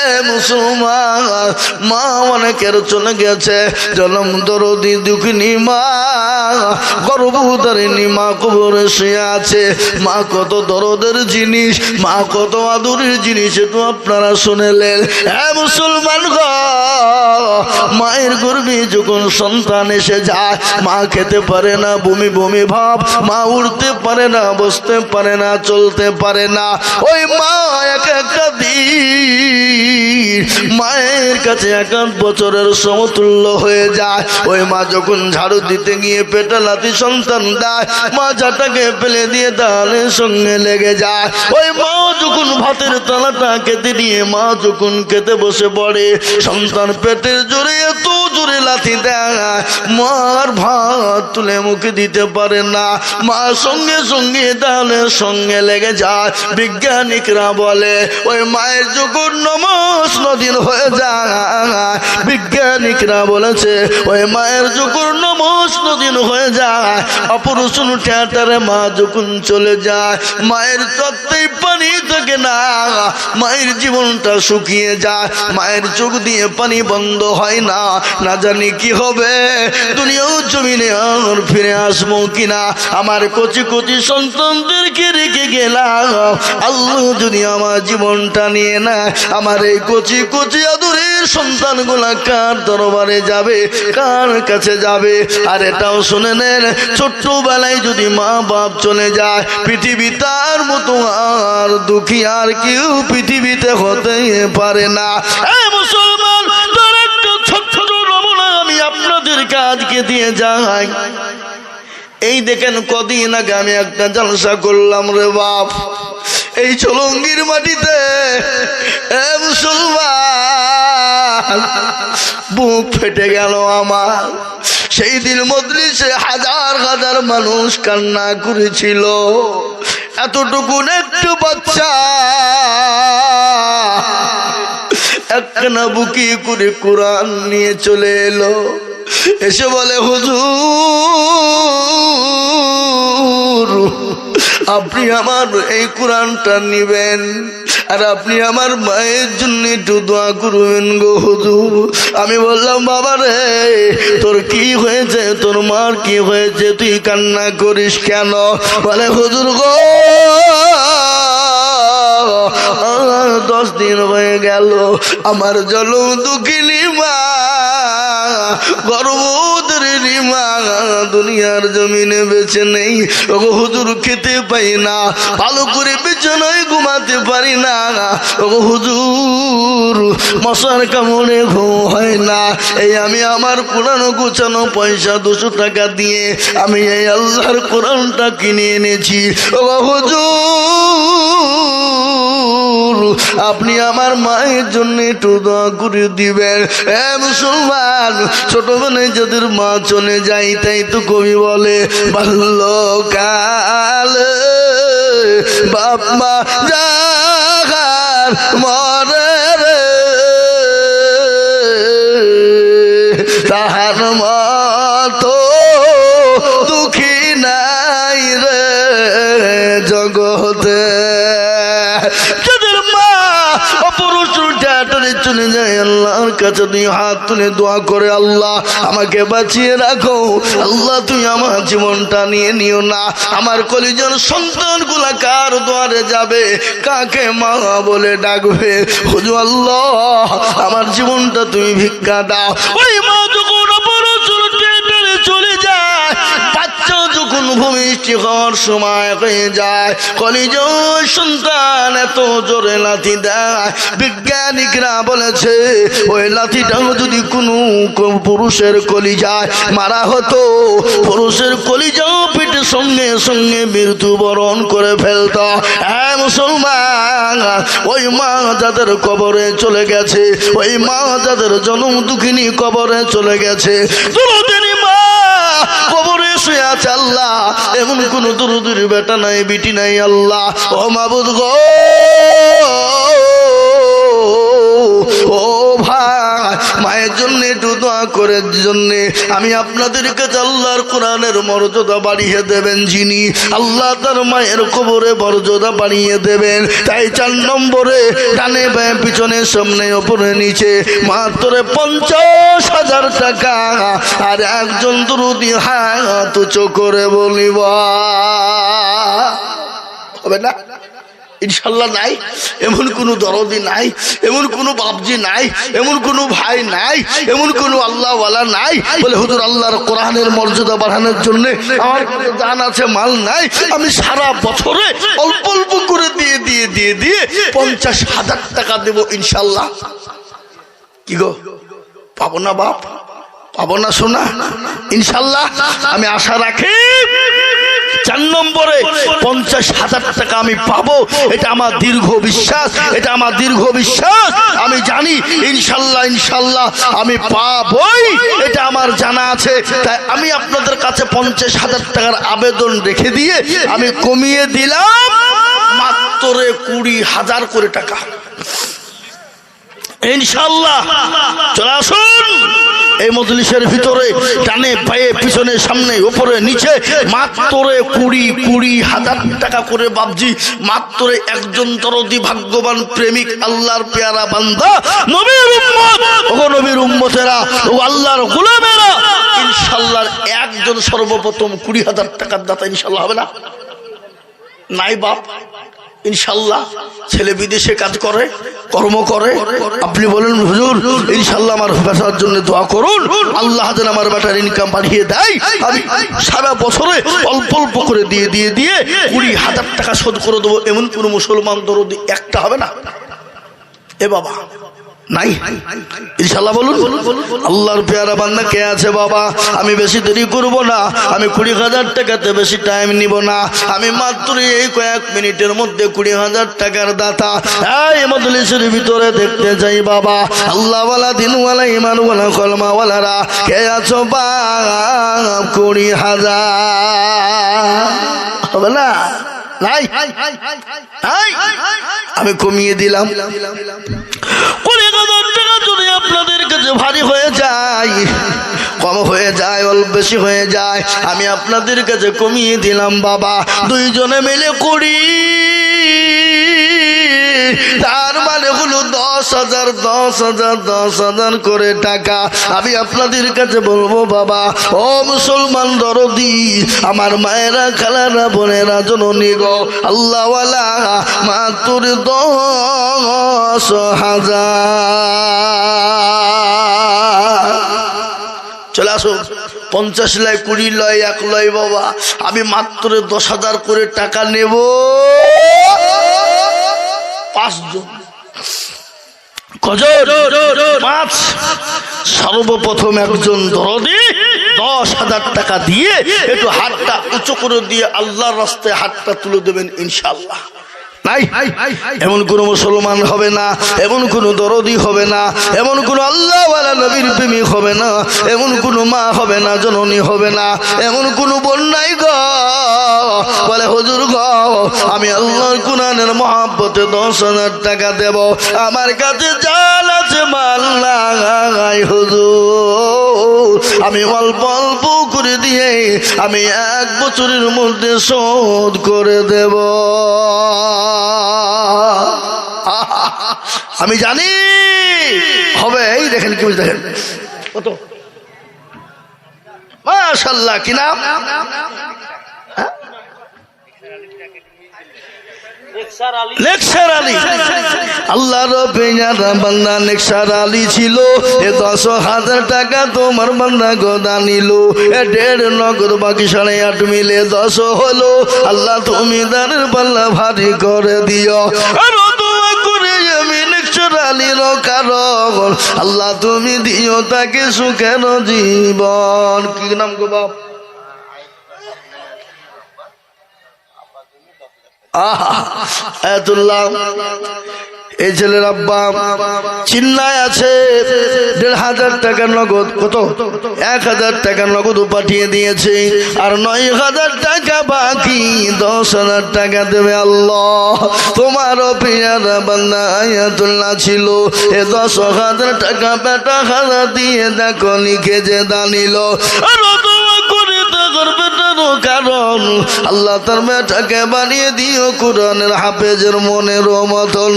এ মুসলমান, মা অনেকের চলে গেছে। মা কত জিনিস, মা কত জিনিস আপনারা শুনেলেন হ্যাঁ মুসলমান গ, মায়ের গর্ভে যখন সন্তান এসে যায়, মা খেতে পারে না, বমি বমি ভাব, মা উঠতে পারে না, বসতে পারে না, চলতে পারে না। ওই মা এক দিন মায়ের কাছে এক এক বছরের সমতুল্য হয়ে যায়। ওই মা যখন ঝাড়ু দিতে গিয়ে পেটে লাতি সন্তান দেয়, মা ঝাটাকে ফেলে দিয়ে তাহলে সঙ্গে লেগে যায়। ওই মা যখন ভাতের তালাটা খেতে নিয়ে মা যখন খেতে বসে পড়ে, সন্তান পেটের জোরে এত জোরে লাথি দেয়। মার ভাত তুলে মুখে দিতে পারে না। মা সঙ্গে সঙ্গে দানের সঙ্গে লেগে যায়। বিজ্ঞানিকরা বলে, ওই মায়ের যখন নমস নদীন হয়ে যায়। বিজ্ঞানিকরা বলেছে, ওই মায়ের যখন নমস নদীন হয়ে যায়। অপারেশন থিয়েটারে মা যখন চলে যায়। মায়ের তত্ত্বেই পানি থাকে না। মায়ের জীবনটা শুকিয়ে যায়। মায়ের চোখ দিয়ে পানি বন্ধ হয় না। জানি কি হবে। দুনিয়াও জমিনে আর ফিরে আসব কিনা? আমার কচি কচি সন্তানদেরকে রেখে গেলাম। আল্লাহ যদি আমার জীবনটা নিয়ে না আমার এই কচি কচি আদরের সন্তানগুলা কার দরবারে যাবে, কার কাছে যাবে? আর এটাও শুনে নেন, ছোট্টবেলায় যদি মা বাপ চলে যায়, পৃথিবী তার মতো আর দুঃখী আর কেউ পৃথিবীতে হতে পারে না। মুসলমান! আপনাদেরকে আজকে দিয়ে যাই এই দেখেন কদিন আগে আমি একটা জলসা করলাম রে বাপ। এই চলঙ্গির মাটিতে বুক ফেটে গেল আমার। সেই দিন মজলিসে হাজার হাজার মানুষ কান্না করেছিল। এতটুকুন একটু বাচ্চা একখানা বুকি করে কোরআন নিয়ে চলে এলো। এসে বলে, হুজুর, আপনি আমার এই কোরআনটা নিবেন আর আপনি আমার মায়ের জন্য একটু দোয়া করবেন গো হুজুর। আমি বললাম, বাবা রে, তোর কি হয়েছে? তোর মার কি হয়েছে? তুই কান্না করিস কেন? বলে, হুজুর গো দশ দিন হয়ে গেল, আমার জলম দুঃখিনী মা গর্ব মা, দুনিয়ার জমিনে বেছে নেই। ও হুজুর খেতে পাই না, ভালো করে বিছানায় ঘুমাতে পারি না। ও হুজুর, মশার কামড়ে ঘুম হয় না। এই আমি আমার পুরানো গুছানো পয়সা দুশো টাকা দিয়ে আমি এই আল্লাহর কোরআনটা কিনে এনেছি। ও হুজুর, আপনি আমার মায়ের জন্য একটু দোয়া করে দিবেন। এ মুসলমান ছোটবেলায় যাদের মা চলে যাই, তাই তো কবি বলে, বাল্যকাল বাপ মা জাগার মরে রে, তাহার মতো দুঃখী নাই রে জগতে যাদের মা অপরুষ থিয়েটারে চলে যায় আল্লাহর কাছে তুই হাত তুলে দোয়া করে আল্লাহ, আমাকে বাঁচিয়ে রাখো। আল্লাহ তুই আমার জীবনটা নিয়ে নিও না। আমার কলিজন সন্তানগুলা কার দোয়ারে যাবে? কাকে মা বলে ডাকবে? হুজু আল্লাহ, আমার জীবনটা তুমি ভিক্ষা দাও। ওই মা যখন ভূমিষ্ঠি হওয়ার সময় হয়ে যায়, কলিজ সন্তান এত জোরে লাথি দেয়। বিজ্ঞানিকরা বলেছে, ওই লাথিটাও যদি কোনো পুরুষের কলি যায় মারা হতো, পুরুষের কলিজাও পিঠে সঙ্গে সঙ্গে মৃত্যুবরণ করে ফেলত। হ্যাঁ মুসলমান, ওই মা যাদের কবরে চলে গেছে, ওই মা যাদের জনম দুঃখিনী কবরে চলে গেছে কবরে শুয়ে আছে আল্লাহ। এমন কোন দুরুদুর বেটা নাই, বিটি নাই আল্লাহ। ও মাবুদ গো। ও ভাই, মায়ের জন্য একটু দোয়া করে জন্যে আমি আপনাদের কাছে আল্লাহর কোরআনের মর্যাদা বাড়িয়ে দেবেন যিনি আল্লাহ তার মায়ের কবরে মর্যাদা বাড়িয়ে দেবেন। তাই চার নম্বরে ডানে বায়ে, পিছনে, সামনে, ওপরে, নিচে মাত্র পঞ্চাশ হাজার টাকা। আর একজন দুরুদি হাত উঁচু করে বলিব, হবে না? ইনশাল্লাহ নাই। এমন কোনো দরদি নাই, এমন কোনো বাপজি নাই, এমন কোনো ভাই নাই, এমন কোনো আল্লাহওয়ালা নাই। বলে, হুজুর, আল্লাহর কোরআনের মর্যাদা বাড়ানোর জন্য আমার কাছে জান আছে, মাল নাই। আমি সারা বছরে অল্প অল্প করে দিয়ে দিয়ে দিয়ে দিয়ে পঞ্চাশ হাজার টাকা দেব ইনশাল্লাহ। কি গো? পাবো না বাপ? পাবো না শোনা ইনশাল্লাহ, আমি আশা রাখি চার নম্বরে পঞ্চাশ হাজার টাকা আমি পাবো। এটা আমার দীর্ঘ বিশ্বাস, এটা আমার দীর্ঘ বিশ্বাস। আমি জানি, ইনশাল্লাহ ইনশাল্লাহ, আমি পাবই। এটা আমার জানা আছে। তাই আমি আপনাদের কাছে পঞ্চাশ হাজার টাকার আবেদন রেখে দিয়ে আমি কমিয়ে দিলাম মাত্র কুড়ি হাজার করে টাকা। ইনশাল্লাহ, চলে আসুন। এই মজলিসের ভিতরে টানে পায়ে, পিছনে, সামনে উপরে নিচে মাত্র কুড়ি কুড়ি হাজার টাকা করে বাবজি মাত্র একজন দরদি ভাগ্যবান প্রেমিক, আল্লাহর পেয়ারা বান্দা, নবীর উম্মত। ও নবীর উম্মতেরা, ও আল্লাহর গোলামেরা, ইনশাল্লাহ একজন সর্বপ্রথম কুড়ি হাজার টাকার দাতা ইনশাল্লাহ হবে না? নাই বাপ। ইনশাল্লাহ ছেলে বিদেশে কাজ করে, কর্ম করে। আপনি বলেন, হুজুর, ইনশাল্লাহ আমার ব্যবসার জন্য দোয়া করুন। আল্লাহ যেন আমার বেটার ইনকাম বাড়িয়ে দেয়। আমি সারা বছরে অল্প অল্প করে দিয়ে দিয়ে দিয়ে কুড়ি হাজার টাকা শোধ করে দেবো। এমন কোনো মুসলমান দরদি একটা হবে না। এ বাবা নাই। ইনশাল্লাহ বলুন। আল্লাহর পেয়ারা বান্দা কে আছে বাবা? আমি বেশি দেরি করব না। আমি কুড়ি হাজার টাকাতে বেশি টাইম নিব না। আমি মাত্র এই কয়েক মিনিটের মধ্যে কুড়ি হাজার টাকার দাতা। এই মজলিসের ভিতরে দেখতে যাই বাবা। আল্লাহওয়ালা, দিনওয়ালা ইমানওয়ালা কলমাওয়ালারা কে আছো বা কুড়ি হাজার? হবে না? আমি কমিয়ে দিলাম। আপনাদের কাছে ভারী হয়ে যায়, কম হয়ে যায়, অল্প বেশি হয়ে যায়, আমি আপনাদের কাছে কমিয়ে দিলাম, বাবা। দুইজনে মিলে কুড়ি তার মানে হলো দশ হাজার দশ হাজার দশ হাজার করে টাকা। আমি আপনাদের কাছে বলব, বাবা, ও মুসলমান দরদি, আমার মায়েরা, খালারা, বোনেরা, জননী গো, আল্লাহওয়ালা, মাতুর দশ হাজার। চলে আসো, পঞ্চাশ লয়, কুড়ি লয়, এক লয়, বাবা, আমি মাত্র দশ হাজার করে টাকা নেব। পাঁচজন সর্বপ্রথম একজন দরদি দশ হাজার টাকা দিয়ে একটু হাতটা উঁচু করে দিয়ে আল্লাহর রাস্তায় হাতটা তুলে দেবেন ইনশাল্লাহ এমন কোন মুসলমান হবে না, এমন কোন দরদি হবে না, এমন কোন আল্লাহ নবীর প্রেমিক হবে না, এমন কোন মা হবে না, জননী হবে না, এমন কোন বন্যাই গ, বলে, হুজুর গ, আমি আল্লাহর কুনানের মহাব্বতে দশ হাজার টাকা দেব। আমার কাছে জাল আছে, মাল নাই হুজুর। আমি অল্প অল্প করে দিয়ে আমি এক বছরের মধ্যে শোধ করে দেব। আমি জানি। হবে, এই দেখেন কি দেখেন। কত? মাশাল্লাহ, কি নাম? নেকসার আলী। আল্লাহর পেয়ারা বান্দা নেকসার আলী ছিল। এ দশ হাজার টাকা তোমার বান্দা গদা নিল। এ দেড় নগদ বাকি সাড়ে আট মিলে দশ হলো। আল্লাহ তুমি দানের পাল্লা ভারী করে দিও। আলীর কারণ। আল্লাহ তুমি দিও তাকে সুখের জীবন। কি নাম গো বাপ? আয়াতুল্লাহ, এই ছেলের আব্বা চিন্নায় আছে, দেড় হাজার টাকা নগদ, কত? এক হাজার টাকা নগদ পাঠিয়ে দিয়েছে, আর নয় হাজার টাকা বাকি, দশ হাজার টাকা দেবে আল্লাহ। তোমার পিয়ারা বান্দা আয়াতুল্লাহ ছিল, এ দশ হাজার টাকা বেটা হাজার দিয়ে দেখো, লিখে যে দানিল তাগর কারণ আল্লাহ তার বেটাকে বানিয়ে দিও কোরআনের হাফেজের মনের মতন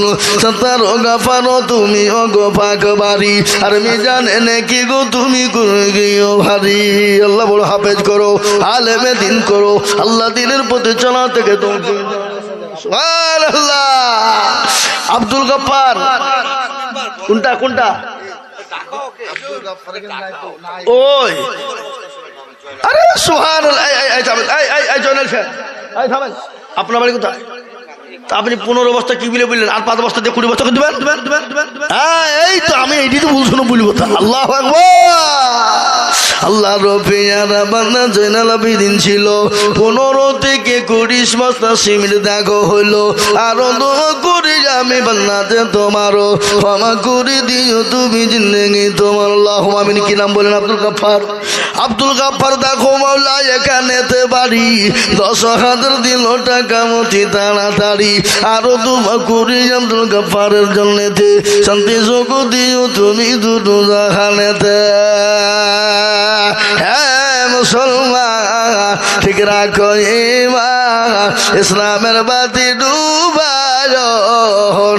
তার গাফারো তুমি অগো ফাঁক বাড়ি আর আমি জানে নাকি গো তুমি গিয়েও ভারী। আল্লাহ বড় হাফেজ করো আলেমে দিন করো আল্লাহ দিনের প্রতি চলা থেকে তুমি। আব্দুল গফার কোনটা কোনটা? ওই। আরে সোহান আপনার বাড়ি কোথায় আপনি পনেরো বস্তা কি বলে বললেন? আর পাঁচ বস্তা দিয়ে কুড়ি বস্তা দিবেন। হ্যাঁ এই তো আমি এইটি তো বলছো না বলব তা। আল্লাহ আল্লাহ রফিয়ারা বান্দা জৈনাল ছিল। পনেরো থেকে বস্তা দেখো আরও আমি বান্নাতে তোমারও ক্ষমা করে দিও তুমি জিন্দগি তোমার। আল্লাহ আমিন, কি নাম বলেন আব্দুল গাফার আব্দুল গাফার দেখো মাওলা এখানেতে বাড়ি। দশ হাজার দিল টাকা মতি তাড়াতাড়ি। আরও দোয়া করি আব্দুল গাফারের জন্যতে। শান্তি যোগ দিও তুমি দুটো জাহানেতে। ঠিক রাখো ইমান, ইসলামের বাতি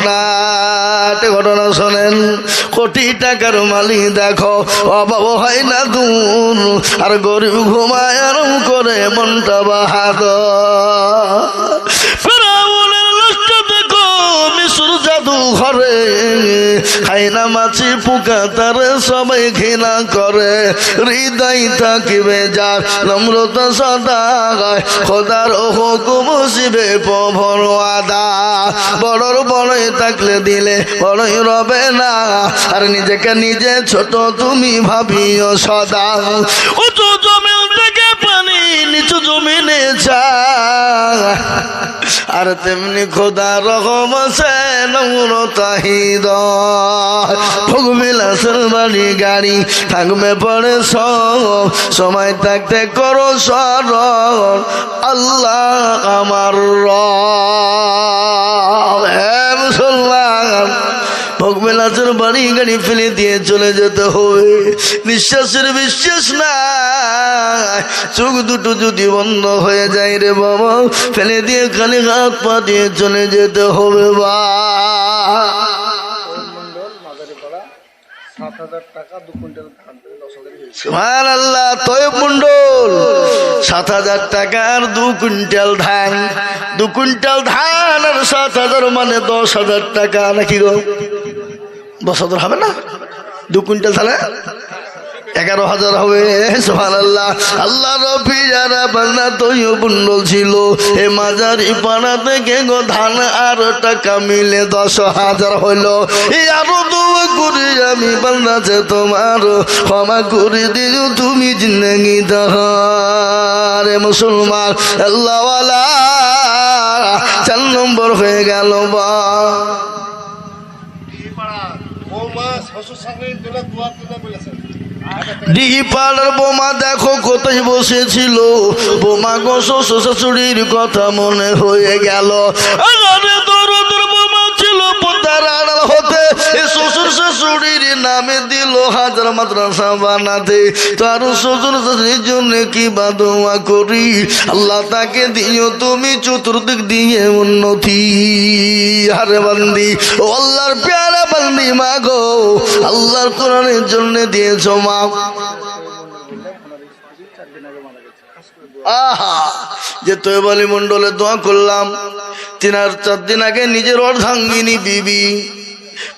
না। ঘটনা শোনেন, কোটি টাকার মালিক দেখো, অভাব হয় না দূর, আর গরিব ঘুমায় আরাম করে মনটা বাহাদ ঘরে খাই না মাছি পোকা তার সবাই ঘৃণা করে। হৃদয় থাকিবে যার নম্রতা সদা খোদার হুকুম শিবে পভর আদা বড়র বড়ই থাকলে দিলে বড়ই রবে না, আর নিজেকে নিজে ছোট তুমি ভাবিও সদা। উঁচু জমিন থেকে পানি নিচু জমিনে চা। আর তেমনি খোদা রকম আছে নমর তাহিদ ভোগবিলাসের বাড়ি গাড়ি থাকবে পরে সব, সময় থাকতে করো সর আল্লাহ আমার র মুসলমান ভোগবেলাচের বাড়ি গাড়ি ফেলে দিয়ে চলে যেতে হবে। নিঃশ্বাসের বিশ্বাস নাই। চোখ দুটো যদি বন্ধ হয়ে যায় রে বাবা, ফেলে দিয়ে খালি হাত পা দিয়ে চলে যেতে হবে, বা। সাত হাজার টাকার দু কুইন্টাল ধান। দু কুইন্টাল ধান আর সাত হাজার মানে দশ হাজার টাকা, নাকি গো? দশ হাজার হবে না? দু কুইন্টাল তাহলে এগারো হাজার হবে। সোহান আল্লাহ আল্লাহ রফি যারা বান্না তৈয় বুন্ডল ছিল, এ মাজারি পাড়া থেকে গো ধান আর টাকা মিলে দশ হাজার হইল। এই আরও দোয়া করি আমি বান্নাছে তোমার ক্ষমা করে দিও, তুমি জিন্দগি রে মুসলমান, আল্লাহওয়ালা, চার নম্বর হয়ে গেল বা। ডিহি পাড়ার বোমা দেখো কোথায় বসেছিল? বোমা গো শ্বশুর শাশুড়ির কথা মনে হয়ে গেল। বোমা ছিল পোতার আড়াল শ্বশুর শাশুড়ির নামে দিল হাজার মাদ্রাসা বানাতে তার শ্বশুর শাশুড়ির জন্য কি বাদোয়া করি? আল্লাহ তাকে দিও, তুমি চতুর্দিক দিয়ে উন্নতি। হারে বান্দি, ও আল্লাহর পেয়ারা বান্দি মা গো আল্লাহর কোরআনের জন্য দিয়েছ মা। আহা, যে তৈবালি মন্ডলে দোয়া করলাম তিন আর চার দিন আগে নিজের অর্ধাঙ্গিনী বিবি।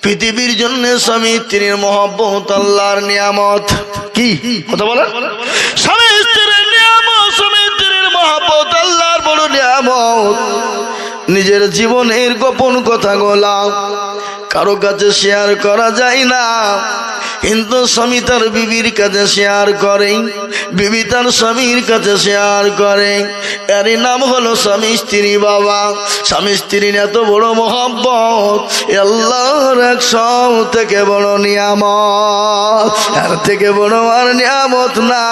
পৃথিবীর জন্য স্বামী, স্ত্রীর মহব্বত, আল্লাহর নিয়ামত। কি? কথা বলেন। স্বামী, স্ত্রীর নিয়ামত, স্বামী, স্ত্রীর মহব্বত, আল্লাহর বড় নিয়ামত। নিজের জীবনের গোপন কথা গোলা কারও কাছে শেয়ার করা যায় না। কিন্তু স্বামী তার বিবির কাছে শেয়ার করে। বিবি তার স্বামীর কাছে শেয়ার করে। এর নাম হলো স্বামী স্ত্রী বাবা। স্বামী স্ত্রীর এত বড় মহব্বত আল্লাহর এক সব থেকে বড় নিয়ামত। এর থেকে বড় আর নিয়ামত না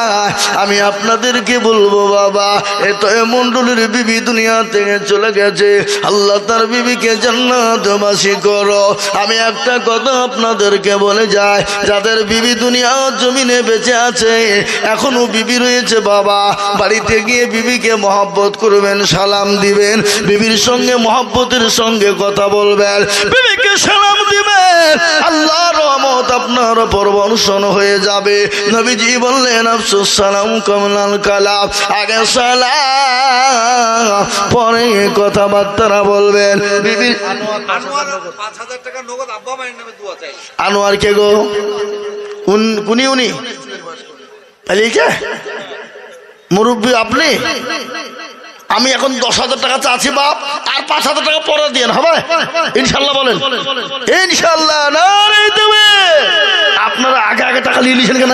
আমি আপনাদেরকে বলব বাবা, এ এত মন্ডলের বিবি দুনিয়া থেকে চলে গেছে। আল্লাহ তার বিবিকে জান্নাতবাসী করো। আমি একটা কথা আপনাদেরকে বলে যাই যাদের বিবি দুনিয়া জমিনে বেঁচে আছে। এখনও বিবি রয়েছে বাবা। বাড়িতে গিয়ে বিবিকে মহব্বত করবেন সালাম দিবেন। বিবির সঙ্গে মহব্বতের সঙ্গে কথা বলবেন। বিবিকে সালাম দিবেন। আল্লাহ রহমত আপনার উপর বর্ষণ হয়ে যাবে। নবীজি বললেন আফসুস সালাম কমলাল কালাম। আগে সালাম পরে কথাবার্তা বলবেন। চাই। আনোয়ার কে গো? উনি পালিয়েছে মুরব্বী, আপনি? আমি এখন দশ হাজার টাকা চাচ্ছি, বাপ, আর পাঁচ হাজার টাকা পরে দিয়ে হবে? ইনশাল্লাহ বলেন। ইনশাল্লাহ আপনারা আগে আগে টাকা নিয়ে নিয়েছেন কেন?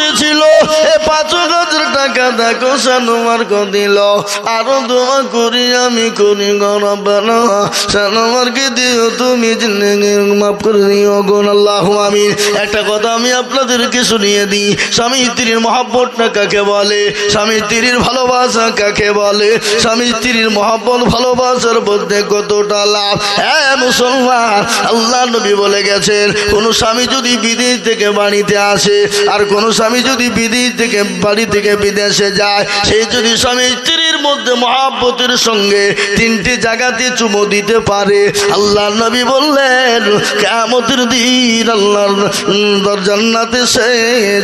বসেছিল এ পাঁচ হাজার টাকা দেখো সানোয়ার কো দিল। আরও দোয়া করি, আমি করি গরব দিও, তুমি মাফ করে দিও আল্লাহ আমিন। একটা কথা আমি আপনাদেরকে শুনিয়ে দিই। স্বামী স্ত্রীর মহাব্বতটা কাকে বলে? স্বামী স্ত্রীর ভালোবাসা কাকে বলে? স্বামী স্ত্রীর মহাব্বত, ভালোবাসার মধ্যে কতটা লাভ? হ্যাঁ মুসলমান, আল্লাহ নবী বলে গেছেন, কোন স্বামী যদি বিদেশ থেকে বাড়িতে আসে, আর কোন স্বামী যদি বিদেশ থেকে বাড়ি থেকে বিদেশে যায় সে যদি স্বামী স্ত্রীর মধ্যে মহাব্বতের সঙ্গে তিনটি জায়গাতে চুমো দিতে পারে আল্লাহ নবী বললেন কেমতের দিন আল্লাহর উম, জান্নাতে সে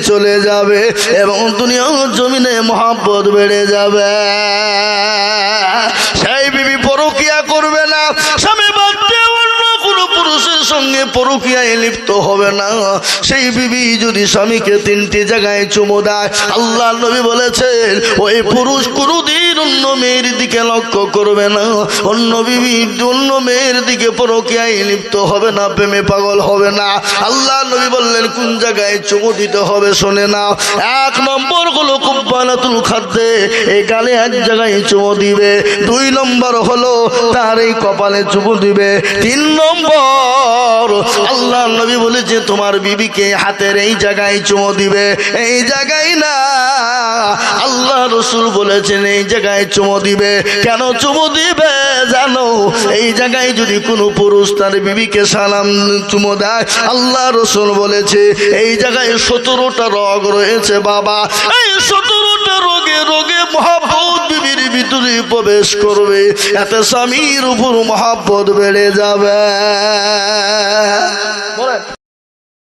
চলে যাবে এবং দুনিয়া জমিনে মহাব্বত বেড়ে যাবে সেই বিবি পরকিয়া করবে না স্বামী বাচ্চা অন্য কোনো পুরুষের সঙ্গে পরকিয়ায় লিপ্ত হবে না। সেই বিবি যদি স্বামীকে তিনটি জায়গায় চুমো দেয় আল্লাহ নবী বলেছেন, ওই পুরুষ কোনোদিন অন্য মেয়ের দিকে লক্ষ্য করবে না। অন্য বিবি অন্য মেয়ের দিকে পরকিয়ায় লিপ্ত হবে না, প্রেমে পাগল হবে না। আল্লাহ নবী বললেন, কোন জায়গায় চুমো দিতে হবে শোনে না। এক নম্বর হলো কুব্বানাতুল খাদ্যে এই গালে এক জায়গায় চুমো দিবে। দুই নম্বর হলো তার এই কপালে চুমো দিবে। তিন নম্বর, আল্লাহ নবী বলেছে তোমার বিবিকে হাতের এই জায়গায় চুমো দিবে। এই জায়গায় না, আল্লাহ রসুল বলেছেন, এই জায়গায় চুমো দিবে। কেন চুমো দিবে জানো? এই জায়গায় যদি কোনো পুরুষ তার বিবিকে সালাম, চুমো দেয়, আল্লাহ রসুল বলেছে, এই জায়গায় সতেরোটা রোগ রয়েছে বাবা। এই সতেরোটা রোগে রোগে মহাব্বত বিবির ভিতরে প্রবেশ করবে। এতে স্বামীর উপর মহাব্বত বেড়ে যাবে।